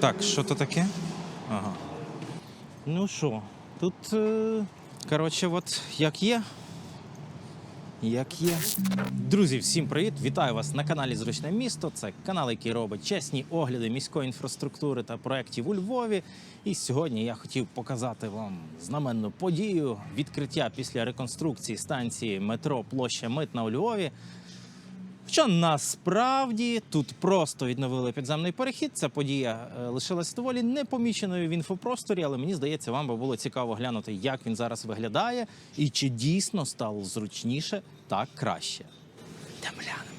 Так, що то таке? Ага. Ну що, тут, е, коротше, от як є. Як є. Друзі, всім привіт! Вітаю вас на каналі Зручне місто. Це канал, який робить чесні огляди міської інфраструктури та проєктів у Львові. І сьогодні я хотів показати вам знаменну подію відкриття після реконструкції станції метро Площа Митна у Львові. Що насправді тут просто відновили підземний перехід. Ця подія е, лишилась доволі непоміченою в інфопросторі, але мені здається, вам би було цікаво глянути, як він зараз виглядає і чи дійсно стало зручніше та краще. Йдемо глянемо.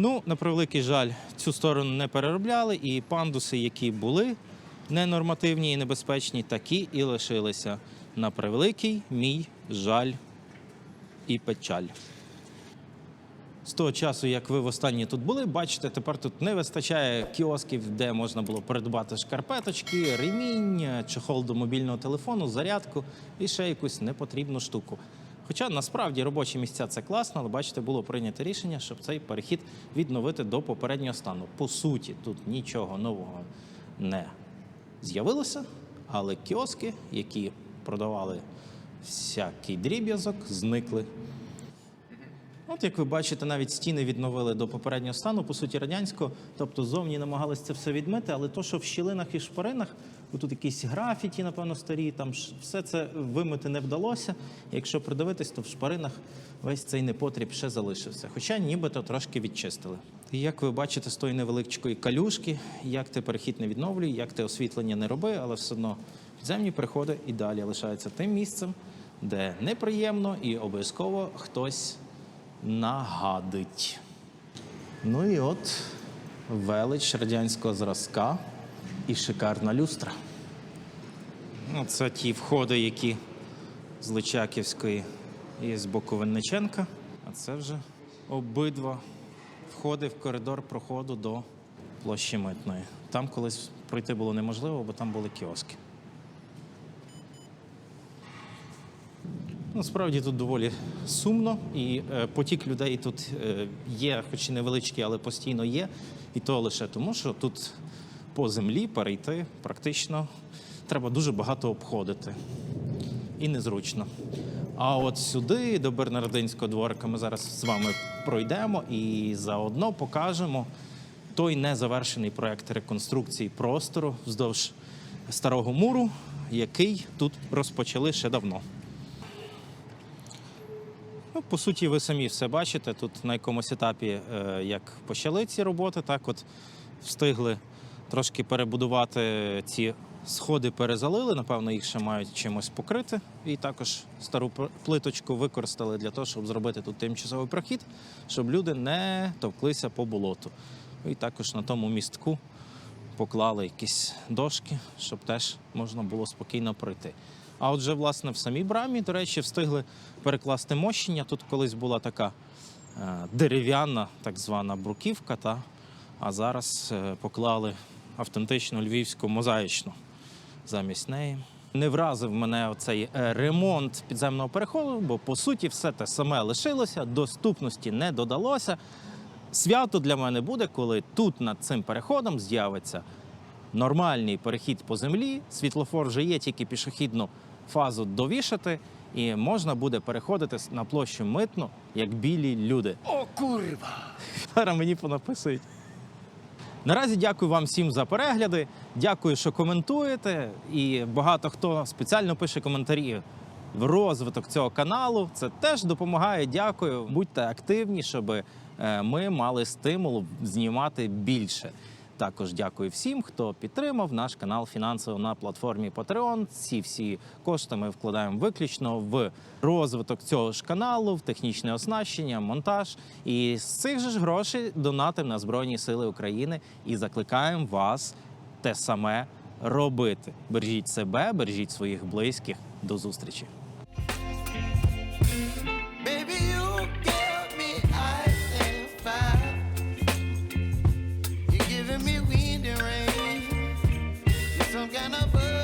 Ну, на превеликий жаль, цю сторону не переробляли, і пандуси, які були ненормативні і небезпечні, такі і лишилися. На превеликий мій жаль і печаль. З того часу, як ви востаннє тут були, бачите, тепер тут не вистачає кіосків, де можна було придбати шкарпеточки, ремінь, чохол до мобільного телефону, зарядку і ще якусь непотрібну штуку. Хоча насправді робочі місця це класно, але бачите, було прийнято рішення, щоб цей перехід відновити до попереднього стану. По суті, тут нічого нового не з'явилося, але кіоски, які продавали всякий дріб'язок, зникли. От як ви бачите, навіть стіни відновили до попереднього стану, по суті, радянського. Тобто зовні намагалися це все відмити, але то, що в щілинах і шпаринах, тут якісь графіті, напевно, старі, там все це вимити не вдалося. Якщо придивитись, то в шпаринах весь цей непотріб ще залишився. Хоча нібито трошки відчистили. І як ви бачите, з тої невеличкої калюшки, як ти перехід не відновлюй, як ти освітлення не роби, але все одно підземні переходи і далі лишаються тим місцем, де неприємно і обов'язково хтось нагадить. Ну і от велич радянського зразка і шикарна люстра. Ну, Це ті входи, які з Личаківської і з боку Винниченка. А це вже обидва входи в коридор проходу до площі Митної. Там колись пройти було неможливо, бо там були кіоски. Насправді тут доволі сумно, і е, потік людей тут е, є, хоч і невеличкий, але постійно є. І то лише тому, що тут по землі перейти практично треба дуже багато обходити. І незручно. А от сюди, до Бернардинського дворика, ми зараз з вами пройдемо і заодно покажемо той незавершений проект реконструкції простору вздовж старого муру, який тут розпочали ще давно. Ну, по суті, ви самі все бачите. Тут на якомусь етапі, е, як почали ці роботи, так от встигли трошки перебудувати ці сходи, перезалили. Напевно, їх ще мають чимось покрити. І також стару плиточку використали для того, щоб зробити тут тимчасовий прохід, щоб люди не товклися по болоту. І також на тому містку поклали якісь дошки, щоб теж можна було спокійно пройти. А отже, власне, в самій брамі, до речі, встигли перекласти мощення. Тут колись була така е, дерев'яна, так звана бруківка, та, а зараз е, поклали автентичну львівську мозаїчну замість неї. Не вразив мене оцей е, ремонт підземного переходу, бо по суті все те саме лишилося, доступності не додалося. Свято для мене буде, коли тут над цим переходом з'явиться нормальний перехід по землі. Світлофор вже є, тільки пішохідну фазу довішати, і можна буде переходити на площу митну, як білі люди. О, курва! Зараз мені понаписують. Наразі дякую вам всім за перегляди. Дякую, що коментуєте. І багато хто спеціально пише коментарі в розвиток цього каналу. Це теж допомагає. Дякую. Будьте активні, щоб е, ми мали стимул знімати більше. Також дякую всім, хто підтримав наш канал фінансово на платформі Patreon. Ці всі кошти ми вкладаємо виключно в розвиток цього ж каналу, в технічне оснащення, монтаж. І з цих же ж грошей донатимо на Збройні Сили України і закликаємо вас те саме робити. Бережіть себе, бережіть своїх близьких. До зустрічі. lover.